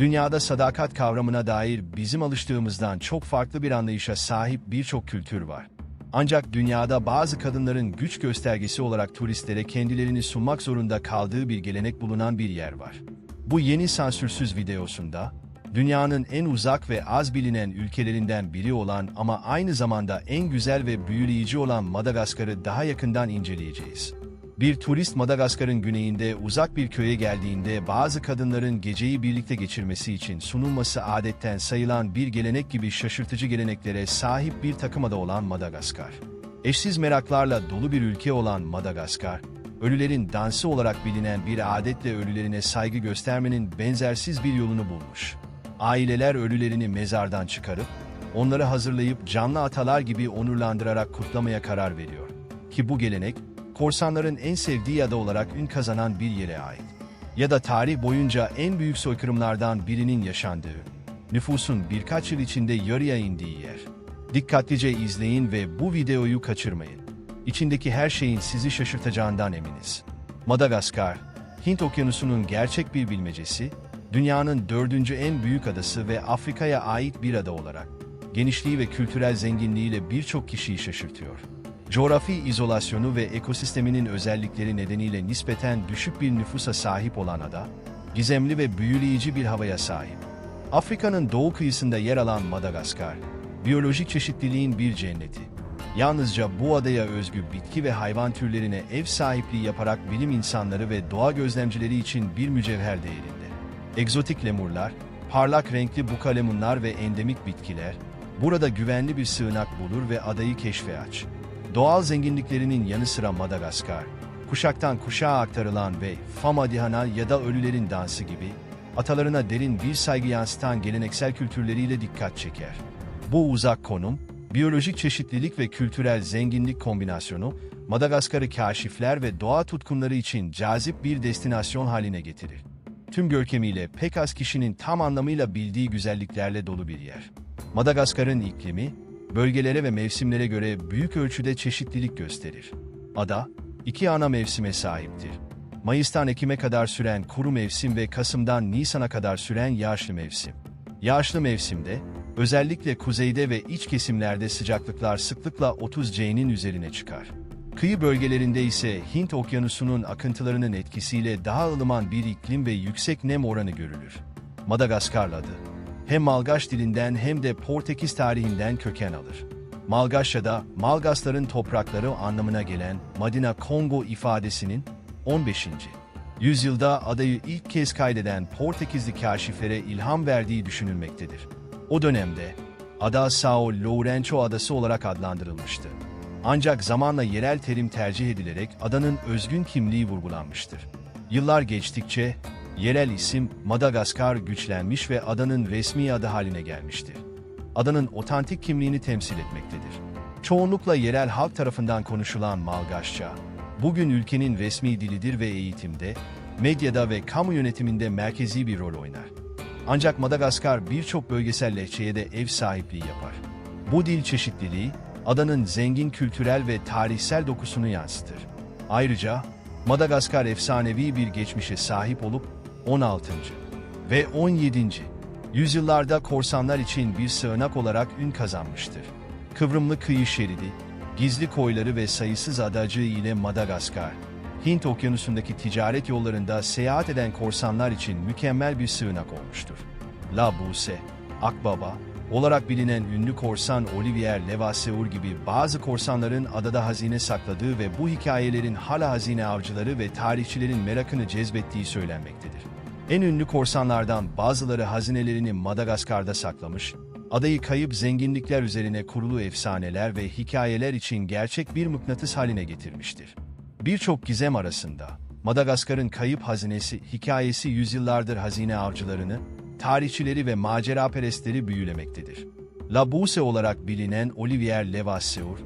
Dünyada sadakat kavramına dair bizim alıştığımızdan çok farklı bir anlayışa sahip birçok kültür var. Ancak dünyada bazı kadınların güç göstergesi olarak turistlere kendilerini sunmak zorunda kaldığı bir gelenek bulunan bir yer var. Bu yeni sansürsüz videosunda, dünyanın en uzak ve az bilinen ülkelerinden biri olan ama aynı zamanda en güzel ve büyüleyici olan Madagaskar'ı daha yakından inceleyeceğiz. Bir turist Madagaskar'ın güneyinde uzak bir köye geldiğinde bazı kadınların geceyi birlikte geçirmesi için sunulması adetten sayılan bir gelenek gibi şaşırtıcı geleneklere sahip bir takımada olan Madagaskar. Eşsiz meraklarla dolu bir ülke olan Madagaskar, ölülerin dansı olarak bilinen bir adetle ölülerine saygı göstermenin benzersiz bir yolunu bulmuş. Aileler ölülerini mezardan çıkarıp, onları hazırlayıp canlı atalar gibi onurlandırarak kutlamaya karar veriyor. Ki bu gelenek, korsanların en sevdiği ada olarak ün kazanan bir yere ait. Ya da tarih boyunca en büyük soykırımlardan birinin yaşandığı, nüfusun birkaç yıl içinde yarıya indiği yer. Dikkatlice izleyin ve bu videoyu kaçırmayın. İçindeki her şeyin sizi şaşırtacağından eminiz. Madagaskar, Hint Okyanusu'nun gerçek bir bilmecesi, dünyanın dördüncü en büyük adası ve Afrika'ya ait bir ada olarak, genişliği ve kültürel zenginliğiyle birçok kişiyi şaşırtıyor. Coğrafi izolasyonu ve ekosisteminin özellikleri nedeniyle nispeten düşük bir nüfusa sahip olan ada, gizemli ve büyüleyici bir havaya sahip. Afrika'nın doğu kıyısında yer alan Madagaskar, biyolojik çeşitliliğin bir cenneti. Yalnızca bu adaya özgü bitki ve hayvan türlerine ev sahipliği yaparak bilim insanları ve doğa gözlemcileri için bir mücevher değerinde. Egzotik lemurlar, parlak renkli bukalemunlar ve endemik bitkiler, burada güvenli bir sığınak bulur ve adayı keşfe aç. Doğal zenginliklerinin yanı sıra Madagaskar, kuşaktan kuşağa aktarılan ve Famadihana ya da ölülerin dansı gibi, atalarına derin bir saygı yansıtan geleneksel kültürleriyle dikkat çeker. Bu uzak konum, biyolojik çeşitlilik ve kültürel zenginlik kombinasyonu, Madagaskar'ı kaşifler ve doğa tutkunları için cazip bir destinasyon haline getirir. Tüm görkemiyle pek az kişinin tam anlamıyla bildiği güzelliklerle dolu bir yer. Madagaskar'ın iklimi, bölgelere ve mevsimlere göre büyük ölçüde çeşitlilik gösterir. Ada, iki ana mevsime sahiptir. Mayıs'tan Ekim'e kadar süren kuru mevsim ve Kasım'dan Nisan'a kadar süren yağışlı mevsim. Yağışlı mevsimde, özellikle kuzeyde ve iç kesimlerde sıcaklıklar sıklıkla 30 C'nin üzerine çıkar. Kıyı bölgelerinde ise Hint okyanusunun akıntılarının etkisiyle daha ılıman bir iklim ve yüksek nem oranı görülür. Madagaskar adı, hem Malgaş dilinden hem de Portekiz tarihinden köken alır. Malgaçya'da Malgasların toprakları anlamına gelen Madina Kongo ifadesinin 15. yüzyılda adayı ilk kez kaydeden Portekizli kaşiflere ilham verdiği düşünülmektedir. O dönemde ada São Lourenço Adası olarak adlandırılmıştı. Ancak zamanla yerel terim tercih edilerek adanın özgün kimliği vurgulanmıştır. Yıllar geçtikçe yerel isim Madagaskar güçlenmiş ve adanın resmi adı haline gelmiştir. Adanın otantik kimliğini temsil etmektedir. Çoğunlukla yerel halk tarafından konuşulan Malgaçça, bugün ülkenin resmi dilidir ve eğitimde, medyada ve kamu yönetiminde merkezi bir rol oynar. Ancak Madagaskar birçok bölgesel lehçeye de ev sahipliği yapar. Bu dil çeşitliliği, adanın zengin kültürel ve tarihsel dokusunu yansıtır. Ayrıca, Madagaskar efsanevi bir geçmişe sahip olup 16. ve 17. yüzyıllarda korsanlar için bir sığınak olarak ün kazanmıştır. Kıvrımlı kıyı şeridi, gizli koyları ve sayısız adacığı ile Madagaskar, Hint okyanusundaki ticaret yollarında seyahat eden korsanlar için mükemmel bir sığınak olmuştur. La Buse, Akbaba, olarak bilinen ünlü korsan Olivier Levasseur gibi bazı korsanların adada hazine sakladığı ve bu hikayelerin hala hazine avcıları ve tarihçilerin merakını cezbettiği söylenmektedir. En ünlü korsanlardan bazıları hazinelerini Madagaskar'da saklamış, adayı kayıp zenginlikler üzerine kurulu efsaneler ve hikayeler için gerçek bir mıknatıs haline getirmiştir. Birçok gizem arasında, Madagaskar'ın kayıp hazinesi hikayesi yüzyıllardır hazine avcılarını, tarihçileri ve maceraperestleri büyülemektedir. La Buse olarak bilinen Olivier Levasseur,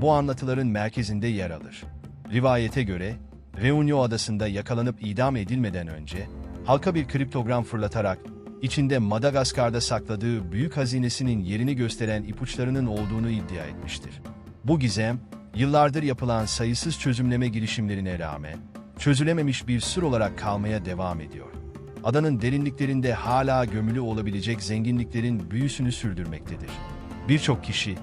bu anlatıların merkezinde yer alır. Rivayete göre, Reunion adasında yakalanıp idam edilmeden önce, halka bir kriptogram fırlatarak, içinde Madagaskar'da sakladığı büyük hazinesinin yerini gösteren ipuçlarının olduğunu iddia etmiştir. Bu gizem, yıllardır yapılan sayısız çözümleme girişimlerine rağmen, çözülememiş bir sır olarak kalmaya devam ediyor. Adanın derinliklerinde hala gömülü olabilecek zenginliklerin büyüsünü sürdürmektedir. Birçok kişi,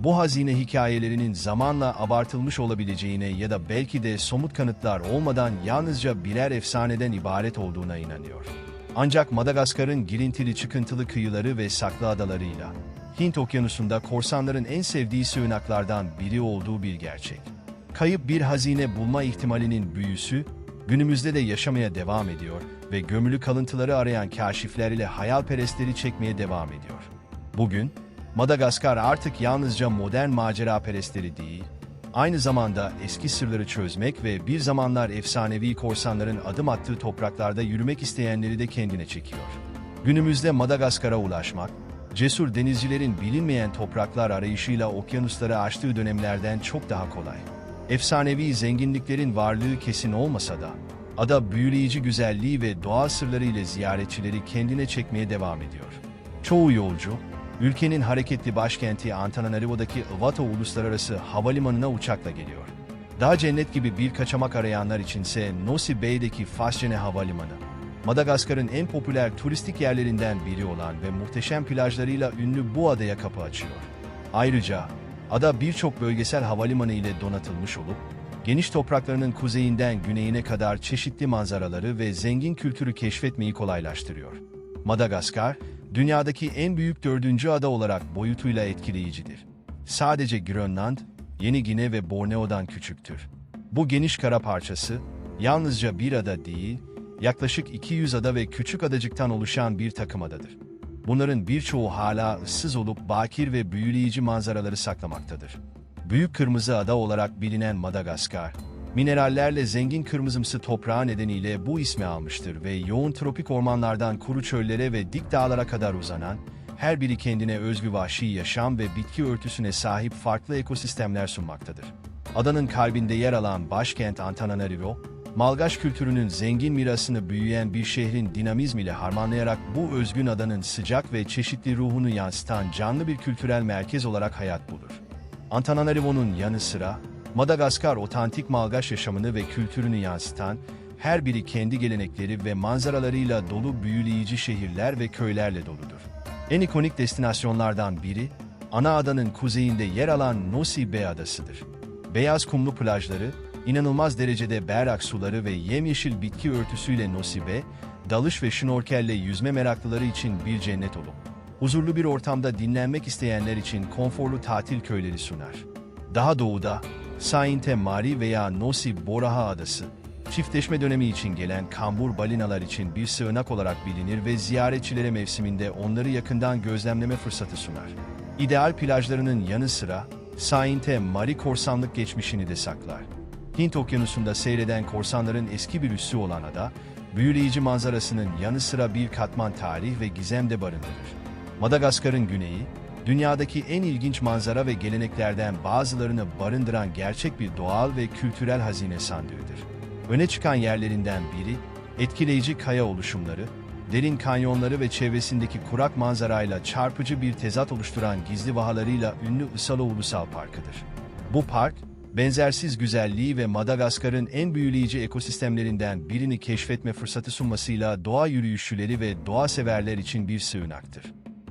bu hazine hikayelerinin zamanla abartılmış olabileceğine ya da belki de somut kanıtlar olmadan yalnızca birer efsaneden ibaret olduğuna inanıyor. Ancak Madagaskar'ın girintili çıkıntılı kıyıları ve saklı adalarıyla, Hint okyanusunda korsanların en sevdiği sığınaklardan biri olduğu bir gerçek. Kayıp bir hazine bulma ihtimalinin büyüsü, günümüzde de yaşamaya devam ediyor ve gömülü kalıntıları arayan kaşifler ile hayalperestleri çekmeye devam ediyor. Bugün, Madagaskar artık yalnızca modern macera perestleri değil, aynı zamanda eski sırları çözmek ve bir zamanlar efsanevi korsanların adım attığı topraklarda yürümek isteyenleri de kendine çekiyor. Günümüzde Madagaskar'a ulaşmak, cesur denizcilerin bilinmeyen topraklar arayışıyla okyanusları aştığı dönemlerden çok daha kolay. Efsanevi zenginliklerin varlığı kesin olmasa da, ada büyüleyici güzelliği ve doğal sırları ile ziyaretçileri kendine çekmeye devam ediyor. Çoğu yolcu, ülkenin hareketli başkenti Antananarivo'daki Ivato Uluslararası Havalimanı'na uçakla geliyor. Daha cennet gibi bir kaçamak arayanlar içinse Nosy Bay'deki Fascene Havalimanı, Madagaskar'ın en popüler turistik yerlerinden biri olan ve muhteşem plajlarıyla ünlü bu adaya kapı açıyor. Ayrıca ada birçok bölgesel havalimanı ile donatılmış olup, geniş topraklarının kuzeyinden güneyine kadar çeşitli manzaraları ve zengin kültürü keşfetmeyi kolaylaştırıyor. Madagaskar, dünyadaki en büyük dördüncü ada olarak boyutuyla etkileyicidir. Sadece Grönland, Yeni Gine ve Borneo'dan küçüktür. Bu geniş kara parçası, yalnızca bir ada değil, yaklaşık 200 ada ve küçük adacıktan oluşan bir takım adadır. Bunların birçoğu hala ıssız olup bakir ve büyüleyici manzaraları saklamaktadır. Büyük Kırmızı Ada olarak bilinen Madagaskar, minerallerle zengin kırmızımsı toprağı nedeniyle bu ismi almıştır ve yoğun tropik ormanlardan kuru çöllere ve dik dağlara kadar uzanan, her biri kendine özgü vahşi yaşam ve bitki örtüsüne sahip farklı ekosistemler sunmaktadır. Adanın kalbinde yer alan başkent Antananarivo, Malgaç kültürünün zengin mirasını büyüyen bir şehrin dinamizmiyle harmanlayarak bu özgün adanın sıcak ve çeşitli ruhunu yansıtan canlı bir kültürel merkez olarak hayat bulur. Antananarivo'nun yanı sıra, Madagaskar otantik Malgaç yaşamını ve kültürünü yansıtan, her biri kendi gelenekleri ve manzaralarıyla dolu büyüleyici şehirler ve köylerle doludur. En ikonik destinasyonlardan biri, ana adanın kuzeyinde yer alan Nosy Bay Adası'dır. Beyaz kumlu plajları, inanılmaz derecede berrak suları ve yemyeşil bitki örtüsüyle Nosibe, dalış ve şnorkelle yüzme meraklıları için bir cennet olup, huzurlu bir ortamda dinlenmek isteyenler için konforlu tatil köyleri sunar. Daha doğuda, Sainte Mari veya Nosi Boraha Adası, çiftleşme dönemi için gelen kambur balinalar için bir sığınak olarak bilinir ve ziyaretçilere mevsiminde onları yakından gözlemleme fırsatı sunar. İdeal plajlarının yanı sıra, Sainte Mari korsanlık geçmişini de saklar. Hint okyanusunda seyreden korsanların eski bir üssü olan ada, büyüleyici manzarasının yanı sıra bir katman tarih ve gizem de barındırır. Madagaskar'ın güneyi, dünyadaki en ilginç manzara ve geleneklerden bazılarını barındıran gerçek bir doğal ve kültürel hazine sandığıdır. Öne çıkan yerlerinden biri, etkileyici kaya oluşumları, derin kanyonları ve çevresindeki kurak manzarayla çarpıcı bir tezat oluşturan gizli vahalarıyla ünlü Isalo Ulusal Parkı'dır. Bu park, benzersiz güzelliği ve Madagaskar'ın en büyüleyici ekosistemlerinden birini keşfetme fırsatı sunmasıyla doğa yürüyüşçüleri ve doğa severler için bir sığınaktır.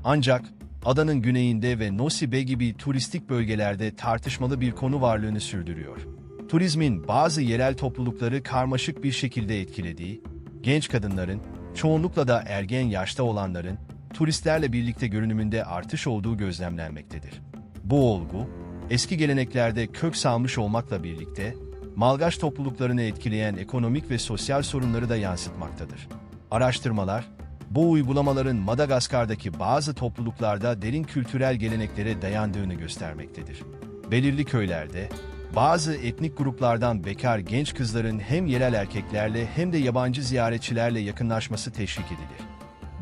Ancak adanın güneyinde ve Nosibe gibi turistik bölgelerde tartışmalı bir konu varlığını sürdürüyor. Turizmin bazı yerel toplulukları karmaşık bir şekilde etkilediği, genç kadınların, çoğunlukla da ergen yaşta olanların, turistlerle birlikte görünümünde artış olduğu gözlemlenmektedir. Bu olgu, eski geleneklerde kök salmış olmakla birlikte, Malgaç topluluklarını etkileyen ekonomik ve sosyal sorunları da yansıtmaktadır. Araştırmalar, bu uygulamaların Madagaskar'daki bazı topluluklarda derin kültürel geleneklere dayandığını göstermektedir. Belirli köylerde, bazı etnik gruplardan bekar genç kızların hem yerel erkeklerle hem de yabancı ziyaretçilerle yakınlaşması teşvik edilir.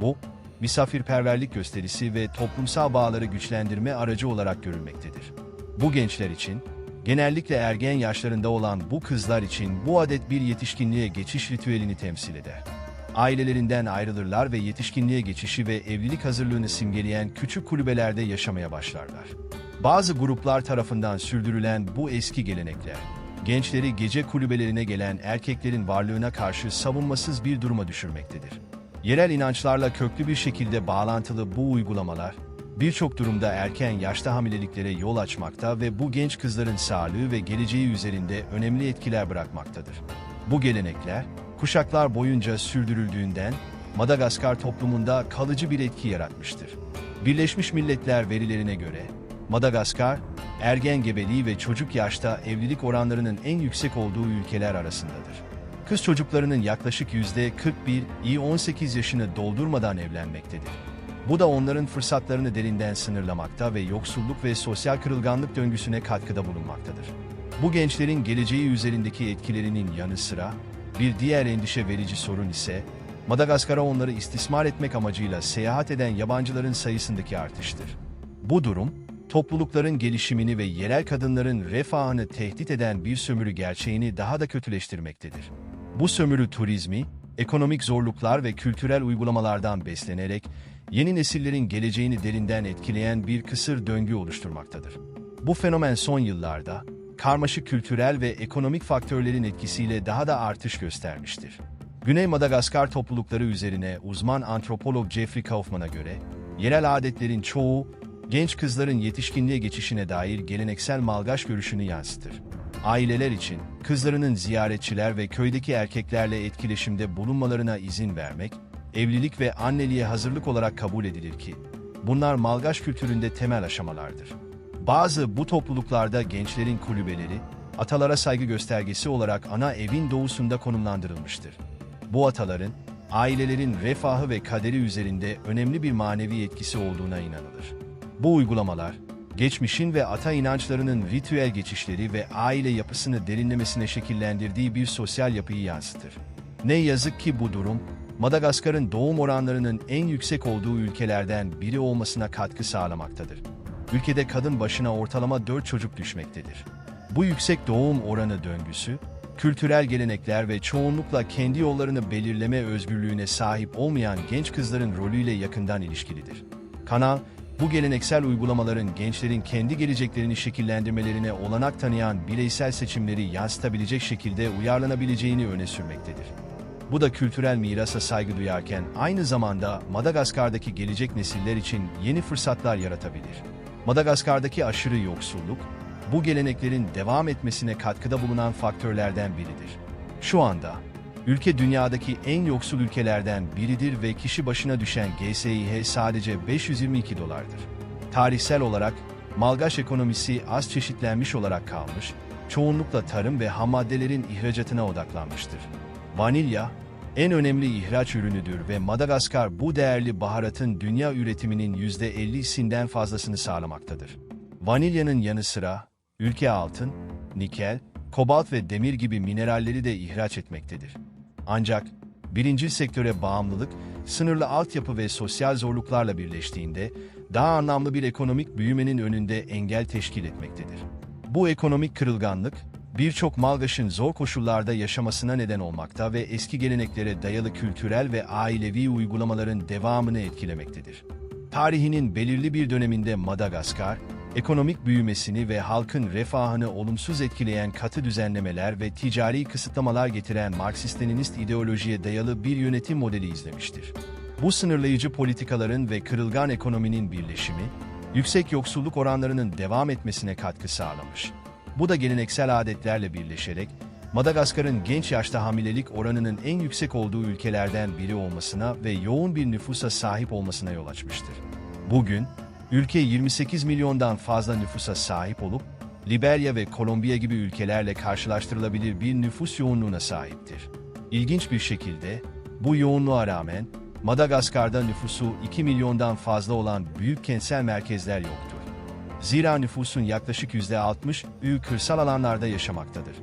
Bu, misafirperverlik gösterisi ve toplumsal bağları güçlendirme aracı olarak görülmektedir. Bu gençler için, genellikle ergen yaşlarında olan bu kızlar için bu adet bir yetişkinliğe geçiş ritüelini temsil eder. Ailelerinden ayrılırlar ve yetişkinliğe geçişi ve evlilik hazırlığını simgeleyen küçük kulübelerde yaşamaya başlarlar. Bazı gruplar tarafından sürdürülen bu eski gelenekler, gençleri gece kulübelerine gelen erkeklerin varlığına karşı savunmasız bir duruma düşürmektedir. Yerel inançlarla köklü bir şekilde bağlantılı bu uygulamalar, birçok durumda erken yaşta hamileliklere yol açmakta ve bu genç kızların sağlığı ve geleceği üzerinde önemli etkiler bırakmaktadır. Bu gelenekler, kuşaklar boyunca sürdürüldüğünden Madagaskar toplumunda kalıcı bir etki yaratmıştır. Birleşmiş Milletler verilerine göre, Madagaskar, ergen gebeliği ve çocuk yaşta evlilik oranlarının en yüksek olduğu ülkeler arasındadır. Kız çocuklarının yaklaşık yüzde 41 iyi 18 yaşını doldurmadan evlenmektedir. Bu da onların fırsatlarını derinden sınırlamakta ve yoksulluk ve sosyal kırılganlık döngüsüne katkıda bulunmaktadır. Bu gençlerin geleceği üzerindeki etkilerinin yanı sıra bir diğer endişe verici sorun ise Madagaskar'a onları istismar etmek amacıyla seyahat eden yabancıların sayısındaki artıştır. Bu durum, toplulukların gelişimini ve yerel kadınların refahını tehdit eden bir sömürü gerçeğini daha da kötüleştirmektedir. Bu sömürü turizmi, ekonomik zorluklar ve kültürel uygulamalardan beslenerek yeni nesillerin geleceğini derinden etkileyen bir kısır döngü oluşturmaktadır. Bu fenomen son yıllarda karmaşık kültürel ve ekonomik faktörlerin etkisiyle daha da artış göstermiştir. Güney Madagaskar toplulukları üzerine uzman antropolog Jeffrey Kaufman'a göre, yerel adetlerin çoğu, genç kızların yetişkinliğe geçişine dair geleneksel malgaç görüşünü yansıtır. Aileler için kızlarının ziyaretçiler ve köydeki erkeklerle etkileşimde bulunmalarına izin vermek, evlilik ve anneliğe hazırlık olarak kabul edilir ki, bunlar malgaç kültüründe temel aşamalardır. Bazı bu topluluklarda gençlerin kulübeleri, atalara saygı göstergesi olarak ana evin doğusunda konumlandırılmıştır. Bu ataların, ailelerin refahı ve kaderi üzerinde önemli bir manevi etkisi olduğuna inanılır. Bu uygulamalar, geçmişin ve ata inançlarının ritüel geçişleri ve aile yapısını derinlemesine şekillendirdiği bir sosyal yapıyı yansıtır. Ne yazık ki bu durum, Madagaskar'ın doğum oranlarının en yüksek olduğu ülkelerden biri olmasına katkı sağlamaktadır. Ülkede kadın başına ortalama 4 çocuk düşmektedir. Bu yüksek doğum oranı döngüsü, kültürel gelenekler ve çoğunlukla kendi yollarını belirleme özgürlüğüne sahip olmayan genç kızların rolüyle yakından ilişkilidir. Kanal, bu geleneksel uygulamaların gençlerin kendi geleceklerini şekillendirmelerine olanak tanıyan bireysel seçimleri yansıtabilecek şekilde uyarlanabileceğini öne sürmektedir. Bu da kültürel mirasa saygı duyarken aynı zamanda Madagaskar'daki gelecek nesiller için yeni fırsatlar yaratabilir. Madagaskar'daki aşırı yoksulluk, bu geleneklerin devam etmesine katkıda bulunan faktörlerden biridir. Şu anda, ülke dünyadaki en yoksul ülkelerden biridir ve kişi başına düşen GSİH sadece 522 dolardır. Tarihsel olarak, malgaç ekonomisi az çeşitlenmiş olarak kalmış, çoğunlukla tarım ve ham maddelerin ihracatına odaklanmıştır. Vanilya, en önemli ihraç ürünüdür ve Madagaskar bu değerli baharatın dünya üretiminin %50'sinden fazlasını sağlamaktadır. Vanilyanın yanı sıra ülke altın, nikel, kobalt ve demir gibi mineralleri de ihraç etmektedir. Ancak birinci sektöre bağımlılık, sınırlı altyapı ve sosyal zorluklarla birleştiğinde daha anlamlı bir ekonomik büyümenin önünde engel teşkil etmektedir. Bu ekonomik kırılganlık, birçok malgaşın zor koşullarda yaşamasına neden olmakta ve eski geleneklere dayalı kültürel ve ailevi uygulamaların devamını etkilemektedir. Tarihinin belirli bir döneminde Madagaskar, ekonomik büyümesini ve halkın refahını olumsuz etkileyen katı düzenlemeler ve ticari kısıtlamalar getiren Marksist-Leninist ideolojiye dayalı bir yönetim modeli izlemiştir. Bu sınırlayıcı politikaların ve kırılgan ekonominin birleşimi, yüksek yoksulluk oranlarının devam etmesine katkı sağlamış. Bu da geleneksel adetlerle birleşerek, Madagaskar'ın genç yaşta hamilelik oranının en yüksek olduğu ülkelerden biri olmasına ve yoğun bir nüfusa sahip olmasına yol açmıştır. Bugün, ülke 28 milyondan fazla nüfusa sahip olup, Liberya ve Kolombiya gibi ülkelerle karşılaştırılabilir bir nüfus yoğunluğuna sahiptir. İlginç bir şekilde, bu yoğunluğa rağmen, Madagaskar'da nüfusu 2 milyondan fazla olan büyük kentsel merkezler yoktur. Zira nüfusun yaklaşık %60'ü kırsal alanlarda yaşamaktadır.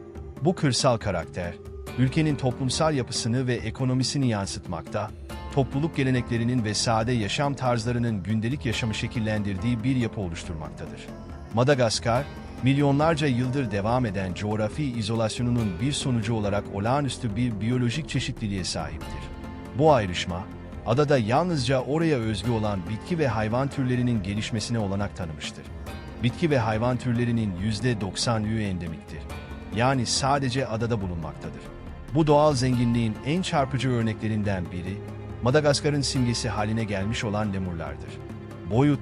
Bu kırsal karakter, ülkenin toplumsal yapısını ve ekonomisini yansıtmakta, topluluk geleneklerinin ve sade yaşam tarzlarının gündelik yaşamı şekillendirdiği bir yapı oluşturmaktadır. Madagaskar, milyonlarca yıldır devam eden coğrafi izolasyonunun bir sonucu olarak olağanüstü bir biyolojik çeşitliliğe sahiptir. Bu ayrışma, adada yalnızca oraya özgü olan bitki ve hayvan türlerinin gelişmesine olanak tanımıştır. Bitki ve hayvan türlerinin %90'ü endemiktir. Yani sadece adada bulunmaktadır. Bu doğal zenginliğin en çarpıcı örneklerinden biri, Madagaskar'ın simgesi haline gelmiş olan lemurlardır. Boyut,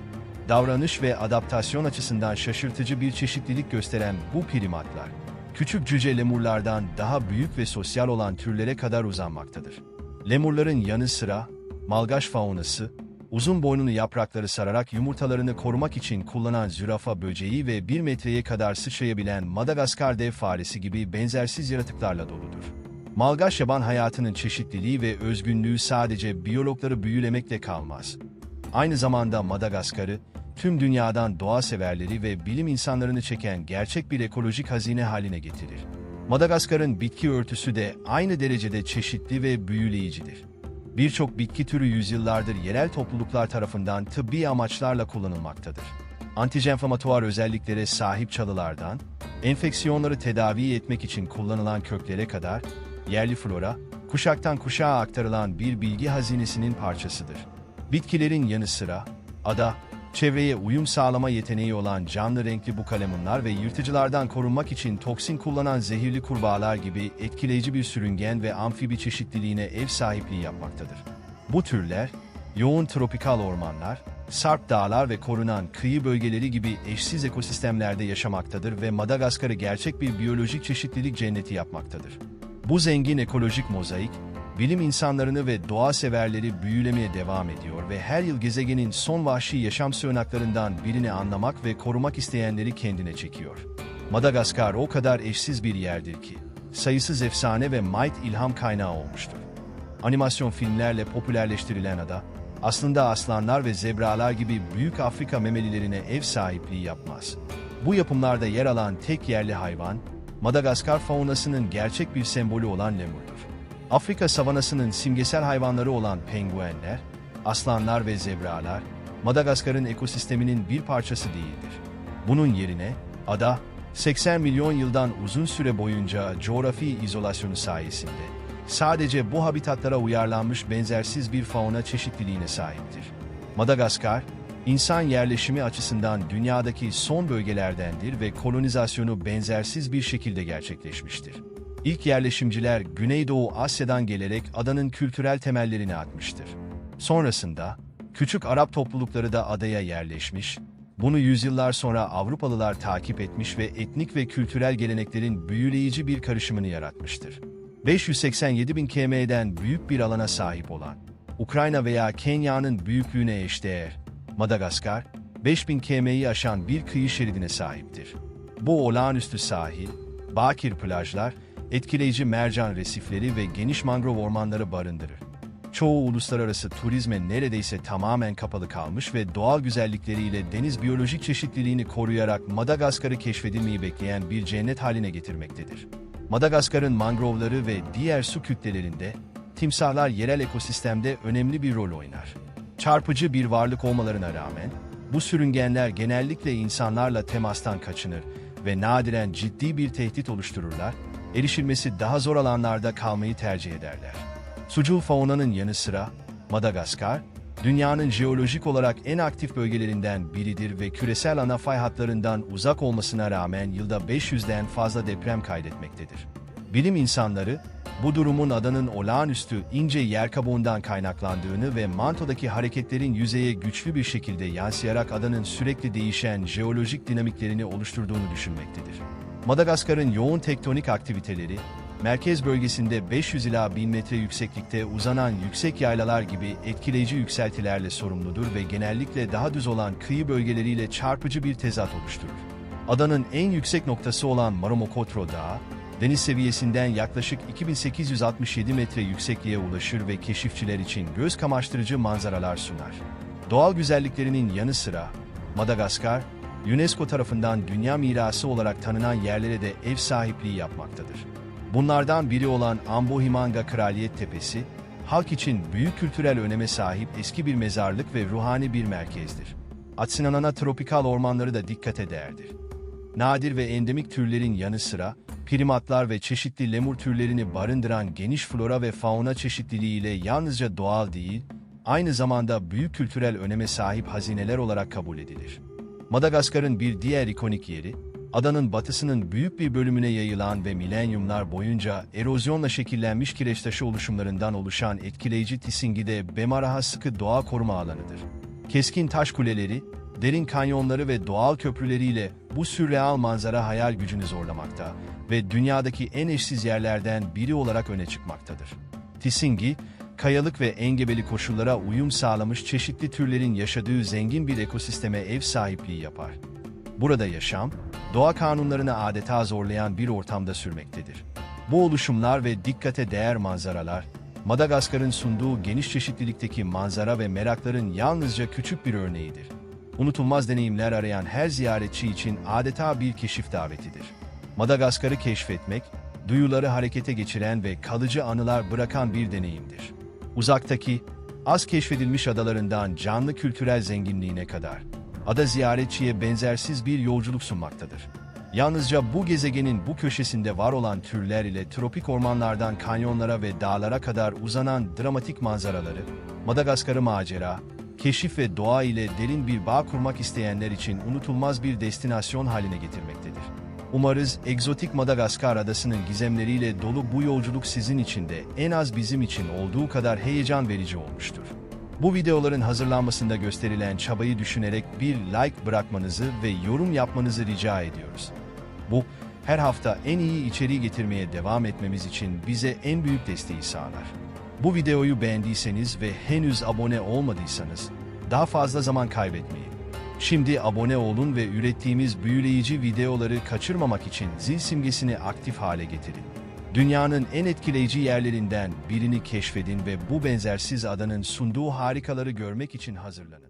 davranış ve adaptasyon açısından şaşırtıcı bir çeşitlilik gösteren bu primatlar, küçük cüce lemurlardan daha büyük ve sosyal olan türlere kadar uzanmaktadır. Lemurların yanı sıra, malgaç faunası, uzun boynunu yaprakları sararak yumurtalarını korumak için kullanan zürafa böceği ve 1 metreye kadar sıçrayabilen Madagaskar dev faresi gibi benzersiz yaratıklarla doludur. Malgaç yaban hayatının çeşitliliği ve özgünlüğü sadece biyologları büyülemekle kalmaz. Aynı zamanda Madagaskar'ı, tüm dünyadan doğa severleri ve bilim insanlarını çeken gerçek bir ekolojik hazine haline getirir. Madagaskar'ın bitki örtüsü de aynı derecede çeşitli ve büyüleyicidir. Birçok bitki türü yüzyıllardır yerel topluluklar tarafından tıbbi amaçlarla kullanılmaktadır. Antijenflamatuar özelliklere sahip çalılardan, enfeksiyonları tedavi etmek için kullanılan köklere kadar, yerli flora, kuşaktan kuşağa aktarılan bir bilgi hazinesinin parçasıdır. Bitkilerin yanı sıra, ada, çevreye uyum sağlama yeteneği olan canlı renkli bu kalemunlar ve yırtıcılardan korunmak için toksin kullanan zehirli kurbağalar gibi etkileyici bir sürüngen ve amfibi çeşitliliğine ev sahipliği yapmaktadır. Bu türler, yoğun tropikal ormanlar, sarp dağlar ve korunan kıyı bölgeleri gibi eşsiz ekosistemlerde yaşamaktadır ve Madagaskar'ı gerçek bir biyolojik çeşitlilik cenneti yapmaktadır. Bu zengin ekolojik mozaik, bilim insanlarını ve doğa severleri büyülemeye devam ediyor ve her yıl gezegenin son vahşi yaşam sığınaklarından birini anlamak ve korumak isteyenleri kendine çekiyor. Madagaskar o kadar eşsiz bir yerdir ki, sayısız efsane ve might ilham kaynağı olmuştur. Animasyon filmlerle popülerleştirilen ada, aslında aslanlar ve zebralar gibi büyük Afrika memelilerine ev sahipliği yapmaz. Bu yapımlarda yer alan tek yerli hayvan, Madagaskar faunasının gerçek bir sembolü olan lemurdur. Afrika savanasının simgesel hayvanları olan penguenler, aslanlar ve zebralar, Madagaskar'ın ekosisteminin bir parçası değildir. Bunun yerine, ada, 80 milyon yıldan uzun süre boyunca coğrafi izolasyonu sayesinde, sadece bu habitatlara uyarlanmış benzersiz bir fauna çeşitliliğine sahiptir. Madagaskar, insan yerleşimi açısından dünyadaki son bölgelerdendir ve kolonizasyonu benzersiz bir şekilde gerçekleşmiştir. İlk yerleşimciler Güneydoğu Asya'dan gelerek adanın kültürel temellerini atmıştır. Sonrasında küçük Arap toplulukları da adaya yerleşmiş, bunu yüzyıllar sonra Avrupalılar takip etmiş ve etnik ve kültürel geleneklerin büyüleyici bir karışımını yaratmıştır. 587 bin km'den büyük bir alana sahip olan, Ukrayna veya Kenya'nın büyüklüğüne eşdeğer, Madagaskar, 5000 km'yi aşan bir kıyı şeridine sahiptir. Bu olağanüstü sahil, bakir plajlar, etkileyici mercan resifleri ve geniş mangrove ormanları barındırır. Çoğu uluslararası turizme neredeyse tamamen kapalı kalmış ve doğal güzellikleriyle deniz biyolojik çeşitliliğini koruyarak Madagaskar'ı keşfedilmeyi bekleyen bir cennet haline getirmektedir. Madagaskar'ın mangrovları ve diğer su kütlelerinde timsahlar yerel ekosistemde önemli bir rol oynar. Çarpıcı bir varlık olmalarına rağmen bu sürüngenler genellikle insanlarla temastan kaçınır ve nadiren ciddi bir tehdit oluştururlar erişilmesi daha zor alanlarda kalmayı tercih ederler. Sucul faunanın yanı sıra Madagaskar, dünyanın jeolojik olarak en aktif bölgelerinden biridir ve küresel ana fay hatlarından uzak olmasına rağmen yılda 500'den fazla deprem kaydetmektedir. Bilim insanları, bu durumun adanın olağanüstü ince yer kabuğundan kaynaklandığını ve mantodaki hareketlerin yüzeye güçlü bir şekilde yansıyarak adanın sürekli değişen jeolojik dinamiklerini oluşturduğunu düşünmektedir. Madagaskar'ın yoğun tektonik aktiviteleri, merkez bölgesinde 500 ila 1000 metre yükseklikte uzanan yüksek yaylalar gibi etkileyici yükseltilerle sorumludur ve genellikle daha düz olan kıyı bölgeleriyle çarpıcı bir tezat oluşturur. Adanın en yüksek noktası olan Maromokotro Dağı, deniz seviyesinden yaklaşık 2867 metre yüksekliğe ulaşır ve keşifçiler için göz kamaştırıcı manzaralar sunar. Doğal güzelliklerinin yanı sıra, Madagaskar, UNESCO tarafından dünya mirası olarak tanınan yerlere de ev sahipliği yapmaktadır. Bunlardan biri olan Ambohimanga Kraliyet Tepesi, halk için büyük kültürel öneme sahip eski bir mezarlık ve ruhani bir merkezdir. Atsinanana tropikal ormanları da dikkate değerdir. Nadir ve endemik türlerin yanı sıra, primatlar ve çeşitli lemur türlerini barındıran geniş flora ve fauna çeşitliliğiyle yalnızca doğal değil, aynı zamanda büyük kültürel öneme sahip hazineler olarak kabul edilir. Madagaskar'ın bir diğer ikonik yeri, Adanın batısının büyük bir bölümüne yayılan ve milenyumlar boyunca erozyonla şekillenmiş kireç taşı oluşumlarından oluşan etkileyici Tisingi'de Bemaraha sıkı doğa koruma alanıdır. Keskin taş kuleleri, derin kanyonları ve doğal köprüleriyle bu sürreal manzara hayal gücünü zorlamakta ve dünyadaki en eşsiz yerlerden biri olarak öne çıkmaktadır. Tisingi, kayalık ve engebeli koşullara uyum sağlamış çeşitli türlerin yaşadığı zengin bir ekosisteme ev sahipliği yapar. Burada yaşam, doğa kanunlarını adeta zorlayan bir ortamda sürmektedir. Bu oluşumlar ve dikkate değer manzaralar, Madagaskar'ın sunduğu geniş çeşitlilikteki manzara ve merakların yalnızca küçük bir örneğidir. Unutulmaz deneyimler arayan her ziyaretçi için adeta bir keşif davetidir. Madagaskar'ı keşfetmek, duyuları harekete geçiren ve kalıcı anılar bırakan bir deneyimdir. Uzaktaki, az keşfedilmiş adalarından canlı kültürel zenginliğine kadar, ada ziyaretçiye benzersiz bir yolculuk sunmaktadır. Yalnızca bu gezegenin bu köşesinde var olan türler ile tropik ormanlardan kanyonlara ve dağlara kadar uzanan dramatik manzaraları, Madagaskar'ı macera, keşif ve doğa ile derin bir bağ kurmak isteyenler için unutulmaz bir destinasyon haline getirmektedir. Umarız egzotik Madagaskar adasının gizemleriyle dolu bu yolculuk sizin için de en az bizim için olduğu kadar heyecan verici olmuştur. Bu videoların hazırlanmasında gösterilen çabayı düşünerek bir like bırakmanızı ve yorum yapmanızı rica ediyoruz. Bu, her hafta en iyi içeriği getirmeye devam etmemiz için bize en büyük desteği sağlar. Bu videoyu beğendiyseniz ve henüz abone olmadıysanız, daha fazla zaman kaybetmeyin. Şimdi abone olun ve ürettiğimiz büyüleyici videoları kaçırmamak için zil simgesini aktif hale getirin. Dünyanın en etkileyici yerlerinden birini keşfedin ve bu benzersiz adanın sunduğu harikaları görmek için hazırlanın.